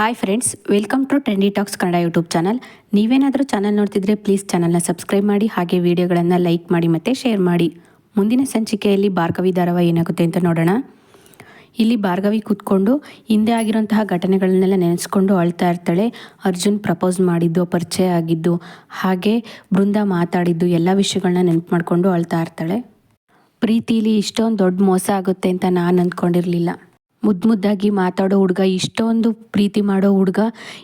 Hi friends welcome to trendy talks Kannada YouTube channel ನೀವೇನಾದರೂ channel ನೋಡ್ತಿದ್ರೆ please ಚಾನಲ್ನ subscribe ಮಾಡಿ, ಹಾಗೆ ವಿಡಿಯೋಗಳನ್ನು ಲೈಕ್ ಮಾಡಿ ಮತ್ತು ಶೇರ್ ಮಾಡಿ. ಮುಂದಿನ ಸಂಚಿಕೆಯಲ್ಲಿ ಭಾರ್ಗವಿ ಧಾರಾವಾಹಿ ಏನಾಗುತ್ತೆ ಅಂತ ನೋಡೋಣ. ಇಲ್ಲಿ ಭಾರ್ಗವಿ ಕೂತ್ಕೊಂಡು ಹಿಂದೆ ಆಗಿರುವಂತಹ ಘಟನೆಗಳನ್ನೆಲ್ಲ ನೆನೆಸ್ಕೊಂಡು ಅಳ್ತಾ ಇರ್ತಾಳೆ. ಅರ್ಜುನ್ ಪ್ರಪೋಸ್ ಮಾಡಿದ್ದು, ಪರಿಚಯ ಆಗಿದ್ದು, ಹಾಗೆ ಬೃಂದ ಮಾತಾಡಿದ್ದು, ಎಲ್ಲ ವಿಷಯಗಳನ್ನ ನೆನಪು ಮಾಡಿಕೊಂಡು ಅಳ್ತಾ ಇರ್ತಾಳೆ. ಪ್ರೀತಿಲಿ ಇಷ್ಟೊಂದು ದೊಡ್ಡ ಮೋಸ ಆಗುತ್ತೆ ಅಂತ ನಾನು ಅಂದ್ಕೊಂಡಿರಲಿಲ್ಲ. ಮುದ್ದು ಮುದ್ದಾಗಿ ಮಾತಾಡೋ ಹುಡುಗ, ಇಷ್ಟೊಂದು ಪ್ರೀತಿ ಮಾಡೋ ಹುಡುಗ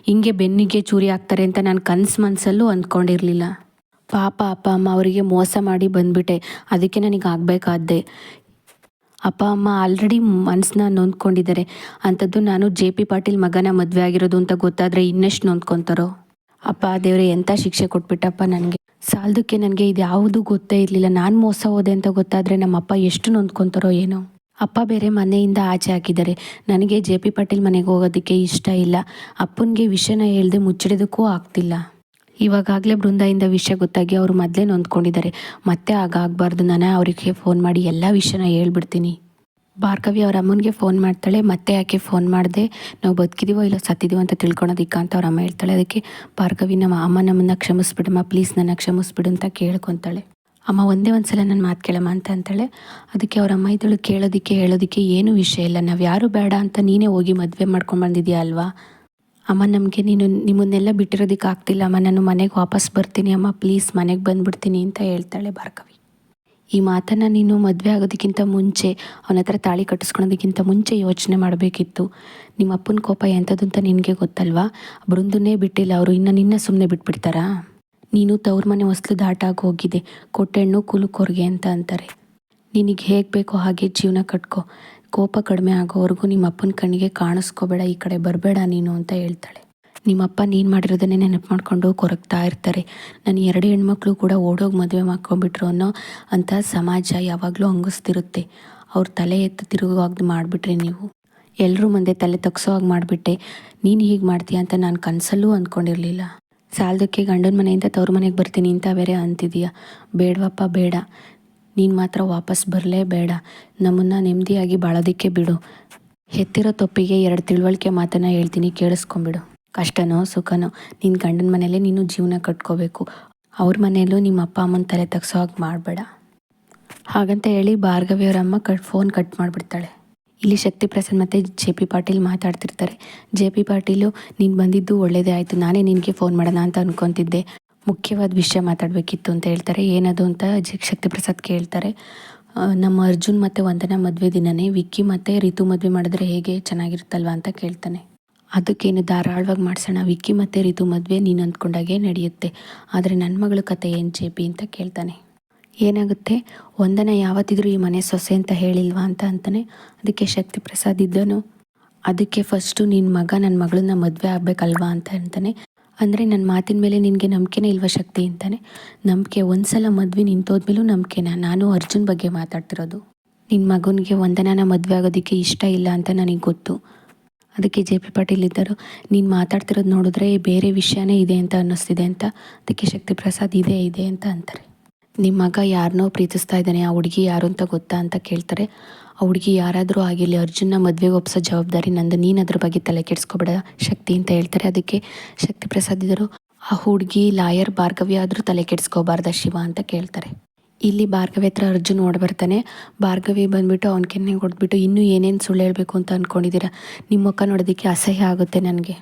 ಹಿಂಗೆ ಬೆನ್ನಿಗೆ ಚೂರಿ ಹಾಕ್ತಾರೆ ಅಂತ ನಾನು ಕನಸು ಮನಸ್ಸಲ್ಲೂ ಅಂದ್ಕೊಂಡಿರಲಿಲ್ಲ. ಪಾಪ ಅಪ್ಪ ಅಮ್ಮ ಅವರಿಗೆ ಮೋಸ ಮಾಡಿ ಬಂದ್ಬಿಟ್ಟೆ. ಅದಕ್ಕೆ ನನಗೆ ಆಗಬೇಕಾದ್ದೆ. ಅಪ್ಪ ಅಮ್ಮ ಆಲ್ರೆಡಿ ಮನಸ್ಸನ್ನ ನೊಂದ್ಕೊಂಡಿದ್ದಾರೆ. ಅಂಥದ್ದು ನಾನು ಜೆ ಪಿ ಪಾಟೀಲ್ ಮಗನ ಮದುವೆ ಆಗಿರೋದು ಅಂತ ಗೊತ್ತಾದರೆ ಇನ್ನಷ್ಟು ನೊಂದ್ಕೊತಾರೋ. ಅಪ್ಪ ದೇವ್ರೆ ಎಂಥ ಶಿಕ್ಷೆ ಕೊಟ್ಬಿಟ್ಟಪ್ಪ ನನಗೆ. ಸಾಲದಕ್ಕೆ ನನಗೆ ಇದು ಯಾವುದೂ ಗೊತ್ತೇ ಇರಲಿಲ್ಲ. ನಾನು ಮೋಸ ಹೋದೆ ಅಂತ ಗೊತ್ತಾದರೆ ನಮ್ಮಪ್ಪ ಎಷ್ಟು ನೊಂದ್ಕೊತಾರೋ ಏನೋ. ಅಪ್ಪ ಬೇರೆ ಮನೆಯಿಂದ ಆಚೆ ಹಾಕಿದ್ದಾರೆ. ನನಗೆ ಜೆ ಪಿ ಪಾಟೀಲ್ ಮನೆಗೆ ಹೋಗೋದಕ್ಕೆ ಇಷ್ಟ ಇಲ್ಲ. ಅಪ್ಪನಿಗೆ ವಿಷಯನ ಹೇಳ್ದೆ ಮುಚ್ಚಿಡೋದಕ್ಕೂ ಆಗ್ತಿಲ್ಲ. ಇವಾಗಾಗಲೇ ಬೃಂದಾಯಿಂದ ವಿಷಯ ಗೊತ್ತಾಗಿ ಅವರು ಮೊದಲೇ ನೊಂದ್ಕೊಂಡಿದ್ದಾರೆ. ಮತ್ತೆ ಆಗಾಗಬಾರ್ದು ನಾನು ಅವರಿಗೆ ಫೋನ್ ಮಾಡಿ ಎಲ್ಲ ವಿಷಯನ ಹೇಳ್ಬಿಡ್ತೀನಿ. ಭಾರ್ಗವಿ ಅವ್ರ ಅಮ್ಮನಿಗೆ ಫೋನ್ ಮಾಡ್ತಾಳೆ. ಮತ್ತೆ ಯಾಕೆ ಫೋನ್ ಮಾಡಿದೆ? ನಾವು ಬದುಕಿದೀವೋ ಇಲ್ಲ ಸತ್ತಿದೀವೋ ಅಂತ ತಿಳ್ಕೊಳೋದಿಕ್ಕ ಅಂತ ಅವ್ರ ಅಮ್ಮ ಹೇಳ್ತಾಳೆ. ಅದಕ್ಕೆ ಭಾರ್ಗವಿ ನಮ್ಮ ಅಮ್ಮ ನಮ್ಮನ್ನ ಕ್ಷಮಿಸ್ಬಿಡಮ್ಮ ಪ್ಲೀಸ್ ನನ್ನ ಕ್ಷಮಿಸ್ಬಿಡು ಅಂತ ಕೇಳ್ಕೊತಾಳೆ. ಅಮ್ಮ ಒಂದೇ ಒಂದು ಸಲ ನನ್ನ ಮಾತು ಕೇಳಮ್ಮ ಅಂತ ಅಂತಾಳೆ. ಅದಕ್ಕೆ ಅವ್ರ ಅಮ್ಮ ಇದ್ದಳು ಕೇಳೋದಕ್ಕೆ ಹೇಳೋದಕ್ಕೆ ಏನೂ ವಿಷಯ ಇಲ್ಲ. ನಾವು ಯಾರು ಬೇಡ ಅಂತ ನೀನೇ ಹೋಗಿ ಮದುವೆ ಮಾಡ್ಕೊಂಡು ಬಂದಿದ್ಯಾ ಅಲ್ವಾ? ಅಮ್ಮ ನಮಗೆ ನೀನು ನಿಮ್ಮನ್ನೆಲ್ಲ ಬಿಟ್ಟಿರೋದಕ್ಕೆ ಆಗ್ತಿಲ್ಲ. ಅಮ್ಮ, ನಾನು ಮನೆಗೆ ವಾಪಸ್ ಬರ್ತೀನಿ. ಅಮ್ಮ, ಪ್ಲೀಸ್ ಮನೆಗೆ ಬಂದುಬಿಡ್ತೀನಿ ಅಂತ ಹೇಳ್ತಾಳೆ ಭಾರ್ಗವಿ. ಈ ಮಾತನ್ನು ನೀನು ಮದುವೆ ಆಗೋದಕ್ಕಿಂತ ಮುಂಚೆ, ಅವನ ಹತ್ರ ತಾಳಿ ಕಟ್ಟಿಸ್ಕೊಳೋದಕ್ಕಿಂತ ಮುಂಚೆ ಯೋಚನೆ ಮಾಡಬೇಕಿತ್ತು. ನಿಮ್ಮ ಅಪ್ಪನ ಕೋಪ ಎಂಥದ್ದು ಅಂತ ನಿನಗೆ ಗೊತ್ತಲ್ವಾ? ಬೃಂದನ್ನೇ ಬಿಟ್ಟಿಲ್ಲ. ಅವರು ಇನ್ನು ನಿನ್ನ ಸುಮ್ಮನೆ ಬಿಟ್ಬಿಡ್ತಾರಾ? ನೀನು ತವ್ರ ಮನೆ ಹೊಸ್ಲು ದಾಟಾಗಿ ಹೋಗಿದೆ. ಕೊಟ್ಟೆಣ್ಣು ಕುಲುಕೊರ್ಗೆ ಅಂತ ಅಂತಾರೆ. ನಿನಗೆ ಹೇಗೆ ಬೇಕೋ ಹಾಗೆ ಜೀವನ ಕಟ್ಕೋ. ಕೋಪ ಕಡಿಮೆ ಆಗೋವರೆಗೂ ನಿಮ್ಮ ಅಪ್ಪನ ಕಣ್ಣಿಗೆ ಕಾಣಿಸ್ಕೋಬೇಡ, ಈ ಕಡೆ ಬರಬೇಡ ನೀನು ಅಂತ ಹೇಳ್ತಾಳೆ. ನಿಮ್ಮಪ್ಪ ನೀನು ಮಾಡಿರೋದನ್ನೇ ನೆನಪು ಮಾಡ್ಕೊಂಡು ಕೊರಗ್ತಾ ಇರ್ತಾರೆ. ನನ್ನ ಎರಡು ಹೆಣ್ಮಕ್ಳು ಕೂಡ ಓಡೋಗಿ ಮದುವೆ ಮಾಡ್ಕೊಂಡ್ಬಿಟ್ರು ಅನ್ನೋ ಅಂಥ ಸಮಾಜ ಯಾವಾಗಲೂ ಹಂಗಿಸ್ತಿರುತ್ತೆ. ಅವ್ರ ತಲೆ ಎತ್ತು ತಿರುಗುವಾಗ ಮಾಡಿಬಿಟ್ರಿ ನೀವು. ಎಲ್ಲರೂ ಮುಂದೆ ತಲೆ ತಗ್ಸೋ ಹಾಗೆ ಮಾಡಿಬಿಟ್ಟೆ. ನೀನು ಹೀಗೆ ಮಾಡ್ತೀಯ ಅಂತ ನಾನು ಕನಸಲ್ಲೂ ಅಂದ್ಕೊಂಡಿರಲಿಲ್ಲ ಸಾಲದಕ್ಕೆ ಗಂಡನ ಮನೆಯಿಂದ ತವ್ರ ಮನೆಗೆ ಬರ್ತೀನಿ ಅಂತ ಬೇರೆ ಅಂತಿದೀಯ. ಬೇಡವಪ್ಪ, ಬೇಡ. ನೀನು ಮಾತ್ರ ವಾಪಸ್ ಬರಲೇ ಬೇಡ. ನಮ್ಮನ್ನು ನೆಮ್ಮದಿಯಾಗಿ ಬಾಳೋದಕ್ಕೆ ಬಿಡು. ಹೆತ್ತಿರೋ ತೊಪ್ಪಿಗೆ ಎರಡು ತಿಳುವಳಿಕೆ ಮಾತನ್ನು ಹೇಳ್ತೀನಿ, ಕೇಳಿಸ್ಕೊಂಬಿಡು. ಕಷ್ಟನೋ, ಸುಖನೋ ನಿನ್ನ ಗಂಡನ ಮನೇಲೆ ನೀನು ಜೀವನ ಕಟ್ಕೋಬೇಕು. ಅವ್ರ ಮನೆಯಲ್ಲೂ ನಿಮ್ಮ ಅಪ್ಪ ಅಮ್ಮನ ತಲೆ ತಗ್ಸೋ ಹಾಗೆ ಮಾಡಬೇಡ. ಹಾಗಂತ ಹೇಳಿ ಭಾರ್ಗವಿಯವರ ಅಮ್ಮ ಕಟ್ ಫೋನ್ ಕಟ್ ಮಾಡಿಬಿಡ್ತಾಳೆ. ಇಲ್ಲಿ ಶಕ್ತಿ ಪ್ರಸನ್ನ ಮತ್ತು ಜೆ ಪಿ ಪಾಟೀಲ್ ಮಾತಾಡ್ತಿರ್ತಾರೆ. ಜೆ ಪಿ ಪಾಟೀಲು, ನೀನು ಬಂದಿದ್ದು ಒಳ್ಳೆಯದೇ ಆಯಿತು, ನಾನೇ ನಿನಗೆ ಫೋನ್ ಮಾಡೋಣ ಅಂತ ಅಂದ್ಕೊತಿದ್ದೆ ಮುಖ್ಯವಾದ ವಿಷಯ ಮಾತಾಡಬೇಕಿತ್ತು ಅಂತ ಹೇಳ್ತಾರೆ. ಏನದು ಅಂತ ಜ ಶಕ್ತಿ ಪ್ರಸಾದ್ ಕೇಳ್ತಾರೆ. ನಮ್ಮ ಅರ್ಜುನ್ ಮತ್ತು ವಂದನಾ ಮದುವೆ ದಿನನೇ ವಿಕ್ಕಿ ಮತ್ತು ರಿತು ಮದುವೆ ಮಾಡಿದ್ರೆ ಹೇಗೆ ಚೆನ್ನಾಗಿರುತ್ತಲ್ವ ಅಂತ ಕೇಳ್ತಾನೆ. ಅದಕ್ಕೇನು ಧಾರಾಳವಾಗಿ ಮಾಡಿಸೋಣ, ವಿಕ್ಕಿ ಮತ್ತು ರಿತು ಮದುವೆ ನೀನು ಅಂದ್ಕೊಂಡಾಗೆ ನಡೆಯುತ್ತೆ. ಆದರೆ ನನ್ನ ಮಗಳ ಕತೆ ಏನು ಜೆ ಪಿ ಅಂತ ಕೇಳ್ತಾನೆ. ಏನಾಗುತ್ತೆ? ಒಂದನ ಯಾವತ್ತಿದ್ರೂ ಈ ಮನೆ ಸೊಸೆ ಅಂತ ಹೇಳಿಲ್ವಾ ಅಂತ ಅಂತಾನೆ ಅದಕ್ಕೆ ಶಕ್ತಿ ಪ್ರಸಾದ್ ಇದ್ದನು. ಅದಕ್ಕೆ ಫಸ್ಟು ನಿನ್ನ ಮಗ ನನ್ನ ಮಗಳನ್ನ ಮದುವೆ ಆಗಬೇಕಲ್ವಾ ಅಂತ ಅಂತಾನೆ. ಅಂದರೆ ನನ್ನ ಮಾತಿನ ಮೇಲೆ ನಿನಗೆ ನಂಬಿಕೆನೇ ಇಲ್ವಾ ಶಕ್ತಿ ಅಂತಾನೆ. ನಂಬಿಕೆ ಒಂದು ಸಲ ಮದುವೆ ನಿಂತೋದ್ಮೇಲೂ ನಂಬಿಕೆನ? ನಾನು ಅರ್ಜುನ್ ಬಗ್ಗೆ ಮಾತಾಡ್ತಿರೋದು. ನಿನ್ನ ಮಗನಿಗೆ ಒಂದನ ಮದುವೆ ಆಗೋದಕ್ಕೆ ಇಷ್ಟ ಇಲ್ಲ ಅಂತ ನನಗೆ ಗೊತ್ತು. ಅದಕ್ಕೆ ಜೆ ಪಿ ಪಾಟೀಲ್ ಇದ್ದರು. ನೀನು ಮಾತಾಡ್ತಿರೋದು ನೋಡಿದ್ರೆ ಬೇರೆ ವಿಷಯನೇ ಇದೆ ಅಂತ ಅನ್ನಿಸ್ತಿದೆ ಅಂತ. ಅದಕ್ಕೆ ಶಕ್ತಿ ಪ್ರಸಾದ್ ಇದೆ ಇದೆ ಅಂತ ಅಂತಾರೆ. ನಿಮ್ಮ ಮಗ ಯಾರನ್ನೋ ಪ್ರೀತಿಸ್ತಾ ಇದ್ದಾನೆ, ಆ ಹುಡುಗಿ ಯಾರು ಅಂತ ಗೊತ್ತಾ ಅಂತ ಕೇಳ್ತಾರೆ. ಆ ಹುಡುಗಿ ಯಾರಾದರೂ ಆಗಿರಲಿ, ಅರ್ಜುನ್ನ ಮದುವೆಗೆ ಒಪ್ಸೋ ಜವಾಬ್ದಾರಿ ನಂದು, ನೀನು ಅದ್ರ ಬಗ್ಗೆ ತಲೆ ಕೆಡಿಸ್ಕೊಬೇಡ ಶಕ್ತಿ ಅಂತ ಹೇಳ್ತಾರೆ. ಅದಕ್ಕೆ ಶಕ್ತಿ ಪ್ರಸಾದ್ ಇದ್ದರು, ಆ ಹುಡುಗಿ ಲಾಯರ್ ಭಾರ್ಗವ್ಯ ಆದರೂ ತಲೆ ಕೆಡಿಸ್ಕೋಬಾರ್ದ ಶಿವ ಅಂತ ಕೇಳ್ತಾರೆ. ಇಲ್ಲಿ ಭಾರ್ಗವಿ ಹತ್ರ ಅರ್ಜುನ್ ಓಡ್ಬರ್ತಾನೆ ಭಾರ್ಗವಿ ಬಂದ್ಬಿಟ್ಟು ಅವ್ನ ಕೆನ್ನೆ ಹೊಡೆದ್ಬಿಟ್ಟು, ಇನ್ನೂ ಏನೇನು ಸುಳ್ಳು ಹೇಳಬೇಕು ಅಂತ ಅಂದ್ಕೊಂಡಿದ್ದೀರಾ ನಿಮ್ಮ ಮುಖ ನೋಡೋದಕ್ಕೆ ಅಸಹ್ಯ ಆಗುತ್ತೆ ನನಗೆ.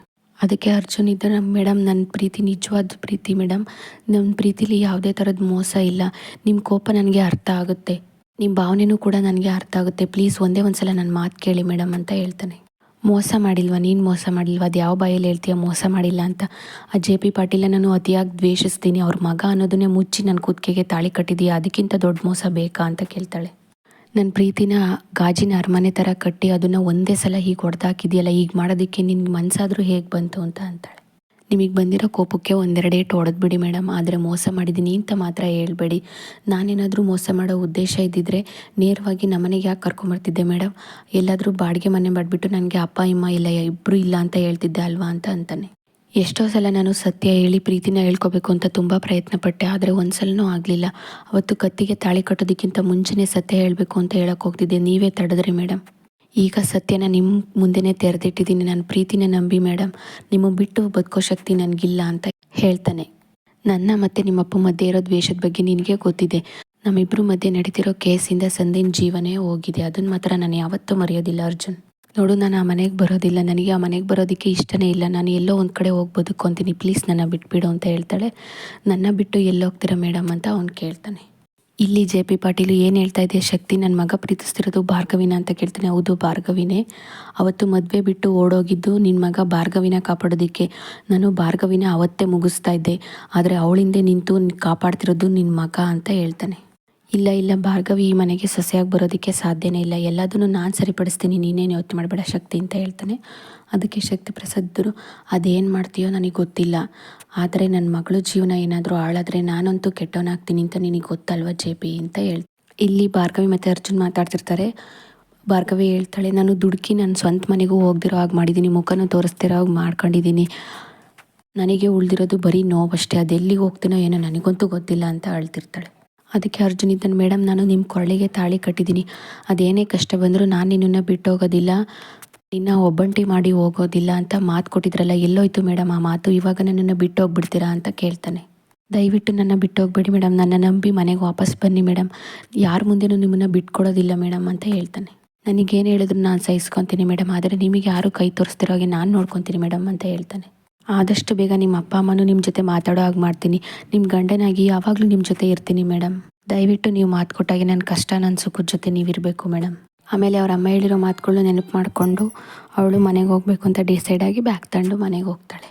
ಅದಕ್ಕೆ ಅರ್ಜುನ್ ಇದ್ದ ಮೇಡಮ್ ನನ್ನ ಪ್ರೀತಿ, ನಿಜವಾದ ಪ್ರೀತಿ ಮೇಡಮ್. ನನ್ನ ಪ್ರೀತಿಲಿ ಯಾವುದೇ ಥರದ ಮೋಸ ಇಲ್ಲ. ನಿಮ್ಮ ಕೋಪ ನನಗೆ ಅರ್ಥ ಆಗುತ್ತೆ. ನಿಮ್ಮ ಭಾವನೆನೂ ಕೂಡ ನನಗೆ ಅರ್ಥ ಆಗುತ್ತೆ. ಪ್ಲೀಸ್ ಒಂದೇ ಒಂದು ಸಲ ನನ್ನ ಮಾತು ಕೇಳಿ ಮೇಡಮ್ ಅಂತ ಹೇಳ್ತಾನೆ. ಮೋಸ ಮಾಡಿಲ್ವಾ? ನೀನು ಮೋಸ ಮಾಡಿಲ್ವಾ? ಅದು ಯಾವ ಬಾಯಲ್ಲಿ ಹೇಳ್ತೀಯ? ಮೋಸ ಮಾಡಿಲ್ಲ ಅಂತ. ಆ ಜೆ ಪಿ ಪಾಟೀಲ ನಾನು ಅತಿಯಾಗಿ ದ್ವೇಷಿಸ್ತೀನಿ. ಅವ್ರ ಮಗ ಅನ್ನೋದನ್ನೇ ಮುಚ್ಚಿ ನನ್ನ ಕೂತ್ಕೆಗೆ ತಾಳಿ ಕಟ್ಟಿದೀಯ? ಅದಕ್ಕಿಂತ ದೊಡ್ಡ ಮೋಸ ಬೇಕಾ? ಅಂತ ಕೇಳ್ತಾಳೆ. ನನ್ನ ಪ್ರೀತಿನ ಗಾಜಿನ ಅರಮನೆ ಥರ ಕಟ್ಟಿ ಅದನ್ನು ಒಂದೇ ಸಲ ಹೀಗೆ ಹೊಡೆದಾಕಿದೆಯಲ್ಲ ಈಗ ಮಾಡೋದಕ್ಕೆ ನಿನ್ಗೆ ಮನಸ್ಸಾದರೂ ಹೇಗೆ ಬಂತು ಅಂತ ಅಂತಾಳೆ. ನಿಮಗೆ ಬಂದಿರೋ ಕೋಪಕ್ಕೆ ಒಂದೆರಡು ಏಟು ಹೊಡೆದ್ಬಿಡಿ ಮೇಡಮ್ ಆದರೆ ಮೋಸ ಮಾಡಿದ್ದೀನಿ ಅಂತ ಮಾತ್ರ ಹೇಳ್ಬೇಡಿ. ನಾನೇನಾದರೂ ಮೋಸ ಮಾಡೋ ಉದ್ದೇಶ ಇದ್ದಿದ್ರೆ ನೇರವಾಗಿ ನಮ್ಮನೆಗೆ ಯಾಕೆ ಕರ್ಕೊಂಬರ್ತಿದ್ದೆ ಮೇಡಮ್ ಎಲ್ಲಾದರೂ ಬಾಡಿಗೆ ಮನೆ ಮಾಡಿಬಿಟ್ಟು ನನಗೆ ಅಪ್ಪ ಅಮ್ಮ ಇಲ್ಲ ಇಬ್ಬರು ಇಲ್ಲ ಅಂತ ಹೇಳ್ತಿದ್ದೆ ಅಲ್ವಾ ಅಂತ ಅಂತಾನೆ. ಎಷ್ಟೋ ಸಲ ನಾನು ಸತ್ಯ ಹೇಳಿ, ಪ್ರೀತಿನ ಹೇಳ್ಕೊಬೇಕು ಅಂತ ತುಂಬ ಪ್ರಯತ್ನ ಪಟ್ಟೆ ಆದರೆ ಒಂದು ಸಲನೂ ಆಗಲಿಲ್ಲ. ಅವತ್ತು ಕತ್ತಿಗೆ ತಾಳಿ ಕಟ್ಟೋದಕ್ಕಿಂತ ಮುಂಚೆನೇ ಸತ್ಯ ಹೇಳಬೇಕು ಅಂತ ಹೇಳಕ್ಕೆ ಹೋಗ್ತಿದ್ದೆ. ನೀವೇ ತಡೆದ್ರಿ ಮೇಡಮ್ ಈಗ ಸತ್ಯನ ನಿಮ್ಮ ಮುಂದೆನೇ ತೆರೆದಿಟ್ಟಿದ್ದೀನಿ. ನನ್ನ ಪ್ರೀತಿನ ನಂಬಿ ಮೇಡಮ್ ನಿಮ್ಮ ಬಿಟ್ಟು ಬದುಕೋ ಶಕ್ತಿ ನನಗಿಲ್ಲ ಅಂತ ಹೇಳ್ತಾನೆ. ನನ್ನ ಮತ್ತು ನಿಮ್ಮಪ್ಪ ಮಧ್ಯೆ ಇರೋ ದ್ವೇಷದ ಬಗ್ಗೆ ನಿನಗೆ ಗೊತ್ತಿದೆ. ನಮ್ಮಿಬ್ಬರು ಮಧ್ಯೆ ನಡೀತಿರೋ ಕೇಸಿಂದ ಸಂದಿನ ಜೀವನೇ ಹೋಗಿದೆ. ಅದನ್ನು ಮಾತ್ರ ನಾನು ಯಾವತ್ತೂ ಮರೆಯೋದಿಲ್ಲ, ಅರ್ಜುನ್. ನೋಡು, ನಾನು ಆ ಮನೆಗೆ ಬರೋದಿಲ್ಲ. ನನಗೆ ಆ ಮನೆಗೆ ಬರೋದಕ್ಕೆ ಇಷ್ಟನೇ ಇಲ್ಲ. ನಾನು ಎಲ್ಲೋ ಒಂದು ಕಡೆ ಹೋಗಿ ಬದುಕೊಂತೀನಿ ಪ್ಲೀಸ್ ನನ್ನ ಬಿಟ್ಬಿಡು ಅಂತ ಹೇಳ್ತಾಳೆ. ನನ್ನ ಬಿಟ್ಟು ಎಲ್ಲಿ ಹೋಗ್ತೀರಾ ಮೇಡಮ್ ಅಂತ ಅವ್ನು ಕೇಳ್ತಾನೆ. ಇಲ್ಲಿ ಜೆ ಪಿ ಪಾಟೀಲ್ ಏನು ಹೇಳ್ತಾ ಇದೆ ಶಕ್ತಿ ನನ್ನ ಮಗ ಪ್ರೀತಿಸ್ತಿರೋದು ಭಾರ್ಗವಿನ ಅಂತ ಕೇಳ್ತಾನೆ. ಹೌದು, ಭಾರ್ಗವಿನೇ. ಅವತ್ತು ಮದುವೆ ಬಿಟ್ಟು ಓಡೋಗಿದ್ದು ನಿನ್ನ ಮಗ ಭಾರ್ಗವಿನ ಕಾಪಾಡೋದಕ್ಕೆ. ನಾನು ಭಾರ್ಗವಿನ ಅವತ್ತೇ ಮುಗಿಸ್ತಾ ಇದ್ದೆ. ಆದರೆ ಅವಳಿಂದೆ ನಿಂತು ಕಾಪಾಡ್ತಿರೋದು ನಿನ್ನ ಮಗ ಅಂತ ಹೇಳ್ತಾನೆ. ಇಲ್ಲ ಇಲ್ಲ ಭಾರ್ಗವಿ, ಈ ಮನೆಗೆ ಸೊಸೆಯಾಗಿ ಬರೋದಕ್ಕೆ ಸಾಧ್ಯನೇ ಇಲ್ಲ. ಎಲ್ಲದನ್ನು ನಾನು ಸರಿಪಡಿಸ್ತೀನಿ. ನೀನೇನು ಯೋಚನೆ ಮಾಡಬೇಡ. ಶಕ್ತಿ ಅಂತ ಹೇಳ್ತಾನೆ. ಅದಕ್ಕೆ ಶಕ್ತಿ ಪ್ರಸಾದರು ಅದೇನು ಮಾಡ್ತೀಯೋ ನನಗೆ ಗೊತ್ತಿಲ್ಲ. ಆದರೆ ನನ್ನ ಮಗಳು ಜೀವನ ಏನಾದರೂ ಹಾಳಾದರೆ ನಾನಂತೂ ಕೆಟ್ಟವನಾಗ್ತೀನಿ ಅಂತ ನಿನಗೆ ಗೊತ್ತಲ್ವ ಜೆ ಪಿ? ಅಂತ ಹೇಳ್ ಇಲ್ಲಿ ಭಾರ್ಗವಿ ಮತ್ತು ಅರ್ಜುನ್ ಮಾತಾಡ್ತಿರ್ತಾರೆ. ಭಾರ್ಗವಿ ಹೇಳ್ತಾಳೆ, ನಾನು ದುಡುಕಿ ನನ್ನ ಸ್ವಂತ ಮನೆಗೂ ಹೋಗ್ದಿರೋ ಹಾಗೆ ಮಾಡಿದ್ದೀನಿ ಮುಖನ ತೋರಿಸ್ತಿರೋ ಹಾಗೆ ಮಾಡ್ಕೊಂಡಿದ್ದೀನಿ ನನಗೆ ಉಳಿದಿರೋದು ಬರೀ ನೋವಷ್ಟೇ. ಅದೆಲ್ಲಿಗೆ ಹೋಗ್ತೀನೋ ಏನೋ ನನಗಂತೂ ಗೊತ್ತಿಲ್ಲ ಅಂತ ಅಳ್ತಿರ್ತಾಳೆ. ಅದಕ್ಕೆ ಅರ್ಜುನ್ ಇದ್ದಾನೆ ಮೇಡಮ್ ನಾನು ನಿಮ್ಮ ಕೊರಳಿಗೆ ತಾಳಿ ಕಟ್ಟಿದ್ದೀನಿ. ಅದೇನೇ ಕಷ್ಟ ಬಂದರೂ ನಾನು ನಿನ್ನನ್ನು ಬಿಟ್ಟು ಹೋಗೋದಿಲ್ಲ ನಿನ್ನ ಒಬ್ಬಂಟಿ ಮಾಡಿ ಹೋಗೋದಿಲ್ಲ ಅಂತ ಮಾತು ಕೊಟ್ಟಿದ್ರಲ್ಲ, ಎಲ್ಲೋಯ್ತು ಮೇಡಮ್ ಆ ಮಾತು. ಇವಾಗ ನನ್ನನ್ನು ಬಿಟ್ಟು ಹೋಗ್ಬಿಡ್ತೀರಾ ಅಂತ ಕೇಳ್ತಾನೆ. ದಯವಿಟ್ಟು ನನ್ನ ಬಿಟ್ಟು ಹೋಗ್ಬೇಡಿ ಮೇಡಮ್ ನನ್ನ ನಂಬಿ ಮನೆಗೆ ವಾಪಸ್ ಬನ್ನಿ ಮೇಡಮ್ ಯಾರ ಮುಂದೆನೂ ನಿಮ್ಮನ್ನು ಬಿಟ್ಕೊಡೋದಿಲ್ಲ ಮೇಡಮ್ ಅಂತ ಹೇಳ್ತಾನೆ. ನನಗೇನು ಹೇಳಿದ್ರು ನಾನು ಸಹಿಸ್ಕೊತೀನಿ ಮೇಡಮ್ ಆದರೆ ನಿಮಗೆ ಯಾರು ಕೈ ತೋರಿಸ್ತಿರೋ ಹಾಗೆ ನಾನು ನೋಡ್ಕೊತೀನಿ ಮೇಡಮ್ ಅಂತ ಹೇಳ್ತಾನೆ. ಆದಷ್ಟು ಬೇಗ ನಿಮ್ಮ ಅಪ್ಪ ಅಮ್ಮನೂ ನಿಮ್ಮ ಜೊತೆ ಮಾತಾಡೋ ಹಾಗೆ ಮಾಡ್ತೀನಿ. ನಿಮ್ಮ ಗಂಡನಾಗಿ ಯಾವಾಗಲೂ ನಿಮ್ಮ ಜೊತೆ ಇರ್ತೀನಿ ಮೇಡಮ್ ದಯವಿಟ್ಟು ನೀವು ಮಾತು ಕೊಟ್ಟಾಗೆ ನನ್ನ ಕಷ್ಟ, ನನ್ನ ಸುಖದ ಜೊತೆ ನೀವಿರಬೇಕು ಮೇಡಮ್ ಆಮೇಲೆ ಅವ್ರ ಅಮ್ಮ ಹೇಳಿರೋ ಮಾತುಗಳನ್ನ ನೆನಪು ಮಾಡಿಕೊಂಡು ಅವಳು ಮನೆಗೆ ಹೋಗಬೇಕು ಅಂತ ಡಿಸೈಡ್ ಆಗಿ ಬ್ಯಾಗ್ ತಂಡು ಮನೆಗೆ ಹೋಗ್ತಾಳೆ.